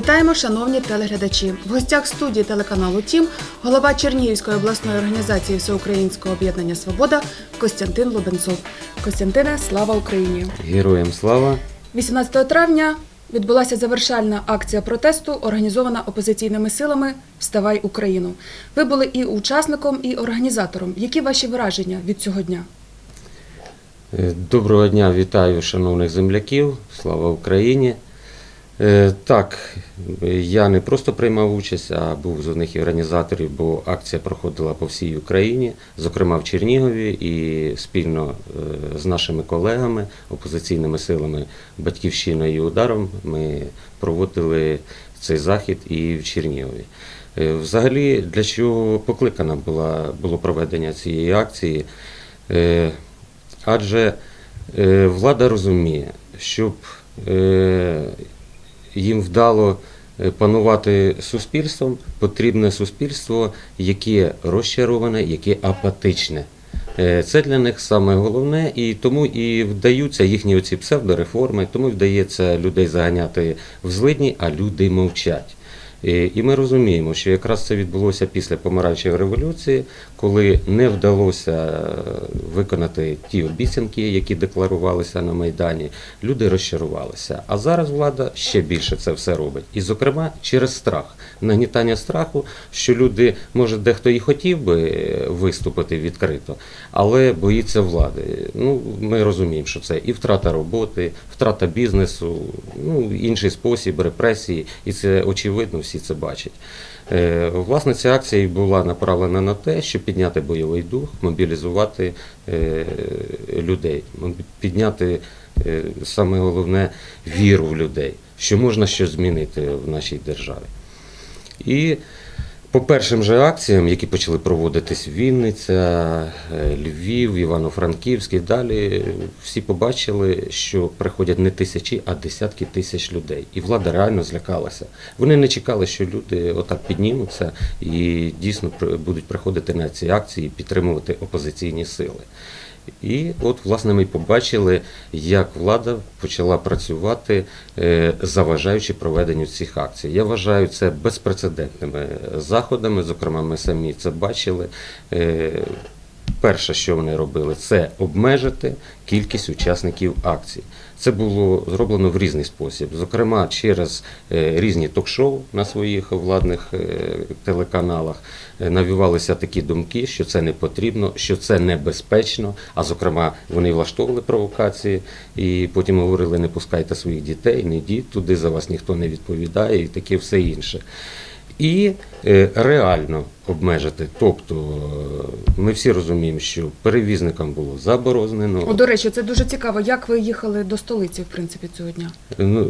Вітаємо, шановні телеглядачі. В гостях студії телеканалу Тім голова Чернігівської обласної організації Всеукраїнського об'єднання Свобода Костянтин Лубенцов. Костянтине, слава Україні! Героям слава! 18 травня відбулася завершальна акція протесту, організована опозиційними силами Вставай Україну. Ви були і учасником, і організатором. Які ваші враження від цього дня? Е, Доброго дня, вітаю шановних земляків, слава Україні. Е, Так, я не просто приймав участь, а був з одних організаторів, бо акція проходила по всій Україні, зокрема в Чернігові, і спільно е, з нашими колегами, опозиційними силами Батьківщиною і ударом ми проводили цей захід і в Чернігові. Е, Взагалі, для чого покликана була було проведення цієї акції? Адже влада розуміє, щоб їм вдало е, панувати суспільством, потрібне суспільство, яке розчароване, яке апатичне. Е, Це для них саме головне, і тому і вдаються їхні оці псевдореформи, тому і вдається людей заганяти в злидні, а люди мовчать. Е, І ми розуміємо, що якраз це відбулося після помаранчевої революції, коли не вдалося е, виконати ті обіцянки, які декларувалися на Майдані. Люди розчарувалися. А зараз влада ще більше це все робить. І, зокрема, через страх, нагнітання страху, що люди, може, дехто і хотів би е, виступити відкрито, але боїться влади. Ну, ми розуміємо, що це і втрата роботи, втрата бізнесу, ну інший спосіб репресії, і це очевидно, всі це бачать. Е, Власне, ця акція була направлена на те, щоб підняти бойовий дух, мобілізувати е, людей, підняти е, саме головне віру в людей, що можна щось змінити в нашій державі. І по першим же акціям, які почали проводитись Вінниця, е, Львів, Івано-Франківськ і далі, всі побачили, що приходять не тисячі, а десятки тисяч людей. І влада реально злякалася. Вони не чекали, що люди отак піднімуться і дійсно будуть приходити на ці акції і підтримувати опозиційні сили. І от, власне, ми побачили, як влада почала працювати, е, заважаючи проведенню цих акцій. Я вважаю це безпрецедентними заходами. Зокрема, ми самі це бачили. Перше, що вони робили, це обмежити кількість учасників акцій. Це було зроблено в різний спосіб, зокрема через е, різні ток-шоу на своїх владних е, телеканалах. Е, Навівалися такі думки, що це не потрібно, що це небезпечно. А зокрема, вони влаштовували провокації і потім говорили: не пускайте своїх дітей, не йдіть туди, за вас ніхто не відповідає, і таке все інше. І реально обмежити. Тобто е, ми всі розуміємо, що перевізникам було заборонено. О, до речі, це дуже цікаво. Як ви їхали до столиці, в принципі, цього дня? Ну,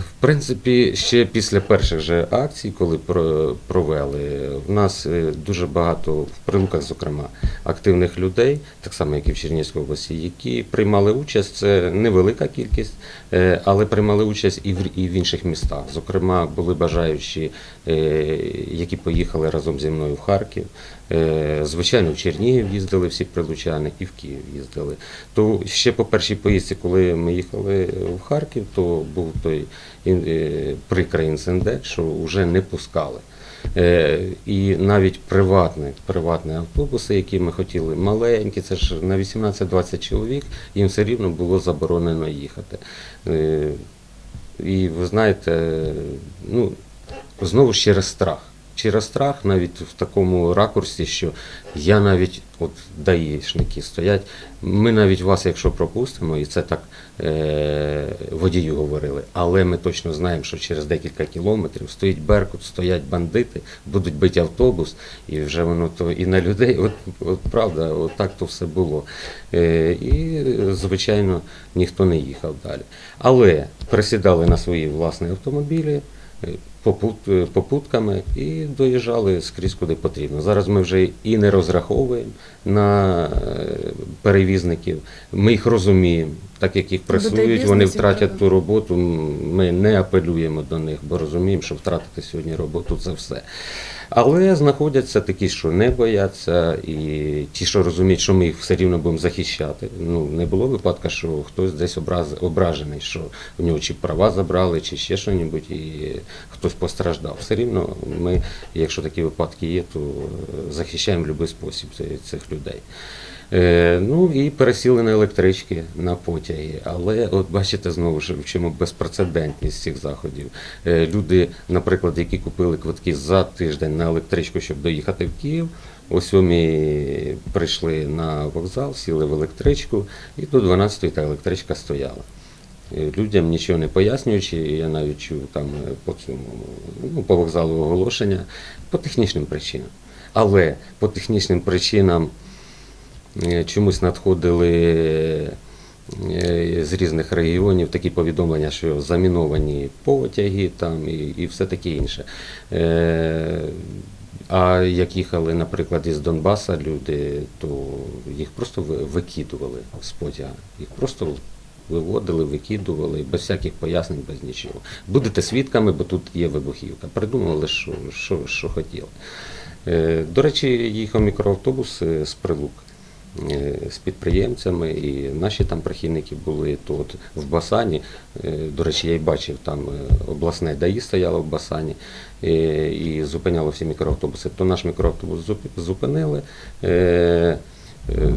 в принципі, ще після перших же акцій, коли про- провели, в нас е, дуже багато в прилуках, зокрема, активних людей, так само як і в Чернігівській області, які приймали участь. Це невелика кількість, е, але приймали участь і в, і в інших містах. Зокрема, були бажаючі, які поїхали разом зі мною в Харків. Е, Звичайно, в Чернігів їздили всі прилучани і в Київ їздили. То ще по першій поїздці, коли ми їхали в Харків, то був той е, прикрий інцидент, що вже не пускали. Е, І навіть приватні, приватні автобуси, які ми хотіли, маленькі, це ж на 18-20 чоловік, їм все рівно було заборонено їхати. І ви знаєте, ну, знову ж через страх. Через страх навіть в такому ракурсі, що я навіть, от даїшники стоять, ми навіть вас, якщо пропустимо, і це так е, водію говорили, але ми точно знаємо, що через декілька кілометрів стоїть Беркут, стоять бандити, будуть бити автобус, і вже воно то і на людей, от, от правда, от так то все було. Е, і, звичайно, ніхто не їхав далі. Але присідали на свої власні автомобілі. Е, попут- попутками і доїжджали скрізь куди потрібно. Зараз ми вже і не розраховуємо на е, перевізників. Ми їх розуміємо, так як їх пресують, вони втратять ту роботу. Ми не апелюємо до них, бо розуміємо, що втратити сьогодні роботу це все. Але знаходяться такі, що не бояться, і ті, що розуміють, що ми їх все рівно будемо захищати. Ну не було випадка, що хтось десь образ, ображений, що в нього чи права забрали, чи ще щось, і хтось постраждав. Все рівно ми, якщо такі випадки є, то е, захищаємо в будь-який спосіб цих людей. Е, ну і пересіли на електрички, на потяги. Але от бачите знову ж в чому безпрецедентність цих заходів. Е, люди, наприклад, які купили квитки за тиждень на електричку, щоб доїхати в Київ. О сьомій прийшли на вокзал, сіли в електричку, і до 12-ї та електричка стояла. Е, Людям нічого не пояснюючи, я навіть чув там по цьому ну, по вокзалу оголошення по технічним причинам. Але по технічним причинам чомусь надходили е, з різних регіонів такі повідомлення, що заміновані потяги там і, і все таке інше. Е, А як їхали, наприклад, із Донбаса люди, то їх просто викидували з потяга. Їх просто виводили, викидували, без всяких пояснень, без нічого. Будете свідками, бо тут є вибухівка. Придумували, що, що, що хотіли. Е, До речі, їхав мікроавтобус е, з прилук е, з підприємцями, і наші там прихильники були то от в Басані. е, До речі, я й бачив, там е, обласне ДАІ стояло в Басані е, і зупиняло всі мікроавтобуси. То наш мікроавтобус зупинили. е, е,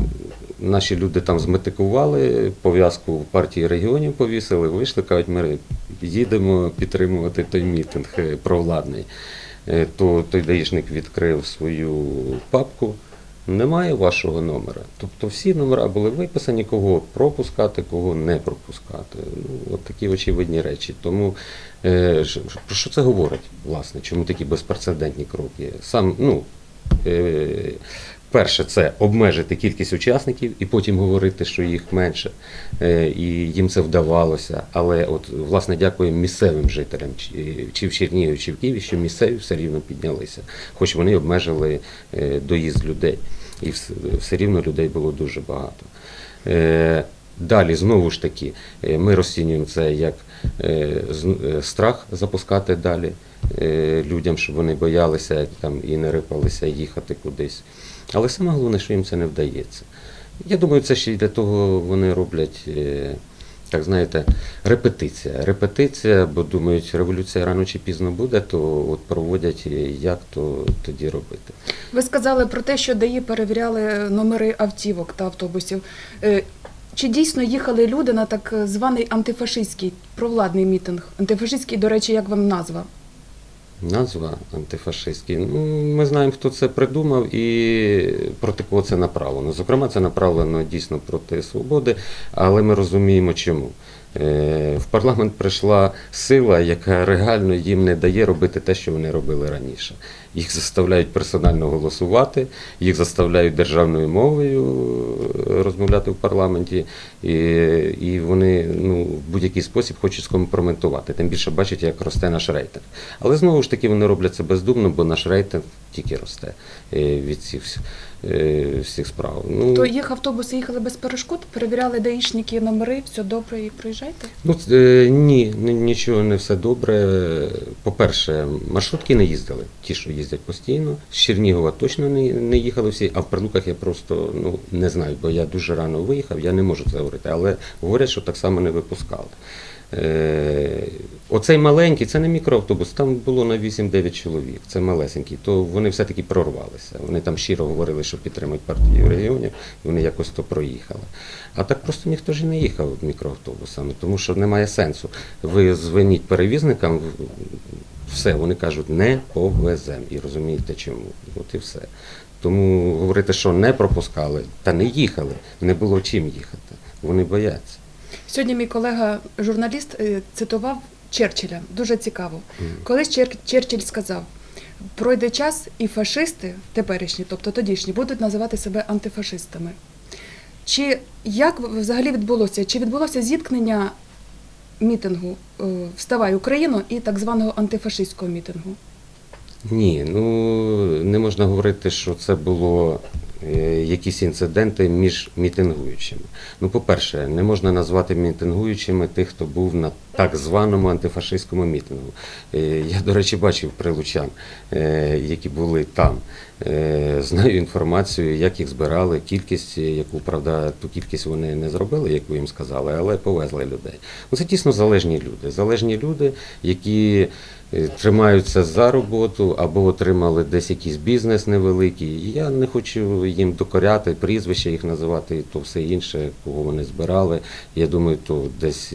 Наші люди там зметикували, пов'язку партії регіонів повісили, вийшли, кажуть, ми їдемо підтримувати той мітинг е, провладний. Е, То той даїшник відкрив свою папку. Немає вашого номера. Тобто всі номера були виписані, кого пропускати, кого не пропускати. Ну, от такі очевидні речі. Тому е, про що це говорить, власне? Чому такі безпрецедентні кроки? Сам, ну, е, перше, це обмежити кількість учасників і потім говорити, що їх менше. Е, і їм це вдавалося. Але от, власне, дякуємо місцевим жителям, чи, в Чернігові, чи в Києві, що місцеві все рівно піднялися, хоч вони обмежили е, доїзд людей. І все, рівно людей було дуже багато. Е, Далі, знову ж таки, ми розцінюємо це як страх запускати далі е, людям, щоб вони боялися там, і не рипалися їхати кудись. Але саме головне, що їм це не вдається. Я думаю, це ще й для того вони роблять, е, так знаєте, репетиція. Репетиція, бо думають, революція рано чи пізно буде, то от проводять, е, як то тоді робити. Ви сказали про те, що ДАІ перевіряли номери автівок та автобусів. Чи дійсно їхали люди на так званий антифашистський провладний мітинг? Антифашистський, до речі, як вам назва? Назва антифашистський. Ну, ми знаємо, хто це придумав і проти кого це направлено. Зокрема, це направлено дійсно проти свободи, але ми розуміємо, чому. Е, В парламент прийшла сила, яка реально їм не дає робити те, що вони робили раніше. Їх заставляють персонально голосувати, їх заставляють державною мовою е, розмовляти в парламенті, і, і вони ну, в будь-який спосіб хочуть скомпрометувати. Тим більше бачать, як росте наш рейтинг. Але знову ж таки вони роблять це бездумно, бо наш рейтинг тільки росте е, від цих е, всіх справ. Ну, То їх автобуси їхали без перешкод, перевіряли даїшники номери, все добре і проїжджайте? Ну, ні, ні- нічого не все добре. По-перше, маршрутки не їздили, ті, що їздять постійно. З Чернігова точно не, не їхали всі, а в Прилуках я просто ну, не знаю, бо я дуже рано виїхав, я не можу це говорити. Але говорять, що так само не випускали. Е, оцей маленький, це не мікроавтобус, там було на 8-9 чоловік, це малесенький, то вони все-таки прорвалися. Вони там щиро говорили, що підтримують партію регіонів, і вони якось то проїхали. А так просто ніхто ж і не їхав мікроавтобусами, тому що немає сенсу. Ви дзвоніть перевізникам, все, вони кажуть, не повезем. І розумієте чому. От і все. Тому говорити, що не пропускали, та не їхали, не було чим їхати. Вони бояться. Сьогодні мій колега журналіст е, цитував Черчилля. Дуже цікаво. Колись Чер- Черчилль сказав: пройде час, і фашисти, теперішні, тобто тодішні, будуть називати себе антифашистами. Чи як взагалі відбулося? Чи відбулося зіткнення мітингу е, Вставай Україну і так званого антифашистського мітингу? Ні, ну не можна говорити, що це було е, якісь інциденти між мітингуючими. Ну, по-перше, не можна назвати мітингуючими тих, хто був на так званому антифашистському мітингу. Е, Я, до речі, бачив прилучан, е, які були там. Е, Знаю інформацію, як їх збирали, кількість, яку правда, ту кількість вони не зробили, яку їм сказали, але повезли людей. Ну, це дійсно залежні люди. Залежні люди, які тримаються за роботу або отримали десь якийсь бізнес невеликий. Я не хочу їм докоряти, прізвища їх називати, то все інше, кого вони збирали. Я думаю, то десь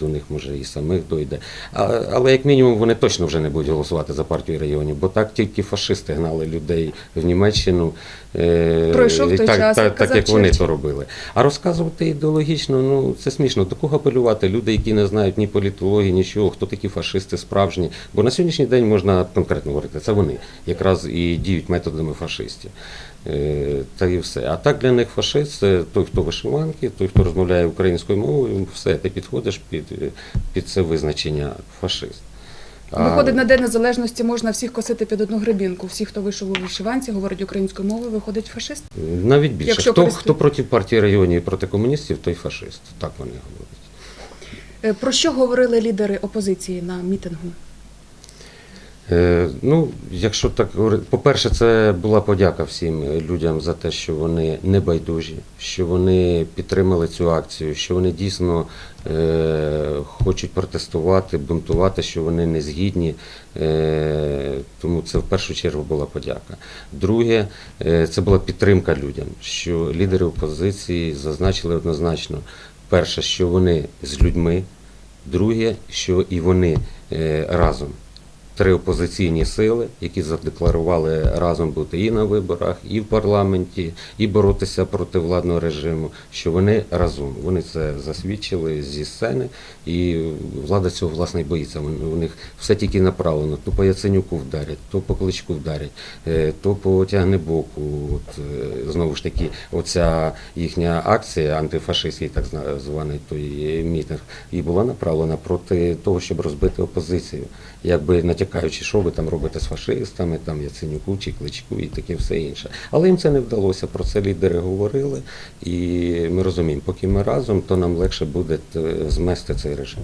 до них може і самих дойде. А, але як мінімум вони точно вже не будуть голосувати за партію регіонів, бо так тільки фашисти гнали людей в Німеччину. е, Пройшов той так, час, так, як так як вони Черчилль. то робили. А розказувати ідеологічно, ну це смішно. До кого апелювати? Люди, які не знають ні політології, нічого, хто такі фашисти справжні. Бо на сьогоднішній день можна конкретно говорити, це вони якраз і діють методами фашистів. Е, Та і все. А так для них фашист це той, хто вишиванки, той, хто розмовляє українською мовою, все, ти підходиш під, під це визначення фашист. А- Виходить, на День Незалежності можна всіх косити під одну гребінку. Всі, хто вийшов у вишиванці, говорить українською мовою, виходить фашист. Навіть більше. Якщо Хто, користує- хто проти партії регіонів і проти комуністів, той фашист. Так вони говорять. Е, Про що говорили лідери опозиції на мітингу? Е, Ну, якщо так по-перше, це була подяка всім людям за те, що вони не байдужі, що вони підтримали цю акцію, що вони дійсно е, хочуть протестувати, бунтувати, що вони не згідні. Е, тому це в першу чергу була подяка. Друге, е, це була підтримка людям, що лідери опозиції зазначили однозначно, перше, що вони з людьми, друге, що і вони е, разом три опозиційні сили, які задекларували разом бути і на виборах, і в парламенті, і боротися проти владного режиму, що вони разом. Вони це засвідчили зі сцени, і влада цього власне боїться. Вони- У них все тільки направлено. То по Яценюку вдарять, то по Кличку вдарять, е, то по Тягнебоку. От, е, знову ж таки, оця їхня акція, антифашистський так званий той мітинг, і була направлена проти того, щоб розбити опозицію, якби натякаючи, що ви там робите з фашистами, там Яценюку чи Кличку і таке все інше. Але їм це не вдалося. Про це лідери говорили, і ми розуміємо, поки ми разом, то нам легше буде е, змести цей режим.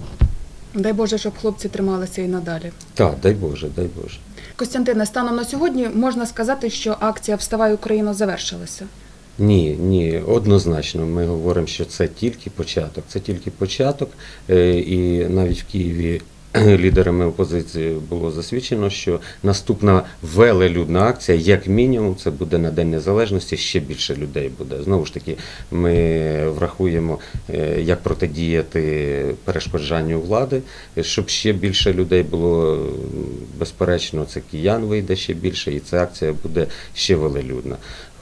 Дай Боже, щоб хлопці трималися і надалі. Так, дай Боже, дай Боже. Костянтине, станом на сьогодні можна сказати, що акція Вставай Україно завершилася. Ні, ні, однозначно. Ми говоримо, що це тільки початок. Це тільки початок, Е, і навіть в Києві. Лідерами опозиції було засвідчено, що наступна велелюдна акція, як мінімум, це буде на День Незалежності, ще більше людей буде. Знову ж таки, ми врахуємо, е, як протидіяти перешкоджанню влади, щоб ще більше людей було безперечно, це киян вийде ще більше, і ця акція буде ще велелюдна.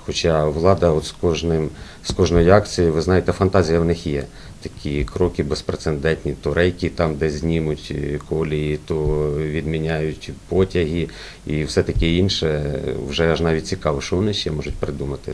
Хоча влада от з кожним з кожної акції, ви знаєте, фантазія в них є. Такі кроки безпрецедентні, то рейки там, де знімуть е, колії, то відміняють потяги і все таке інше. Вже аж навіть цікаво, що вони ще можуть придумати.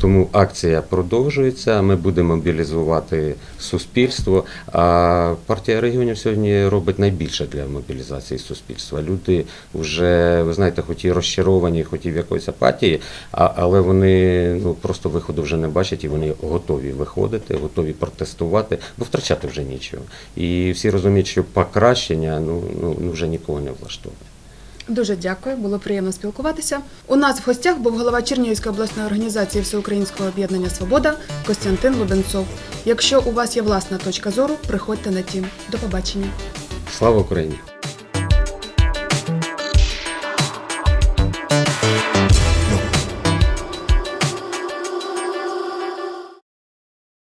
Тому акція продовжується. Ми будемо мобілізувати суспільство. А партія регіонів сьогодні робить найбільше для мобілізації суспільства. Люди вже, ви знаєте, хоч і розчаровані, хоч і в якоїсь апатії, але вони ну просто виходу вже не бачать і вони готові виходити, готові протестувати, бо втрачати вже нічого. І всі розуміють, що покращення ну, ну, ну вже нікого не влаштовує. Дуже дякую, було приємно спілкуватися. У нас в гостях був голова Чернігівської обласної організації Всеукраїнського об'єднання Свобода Костянтин Лубенцов. Якщо у вас є власна точка зору, приходьте на тім. До побачення. Слава Україні!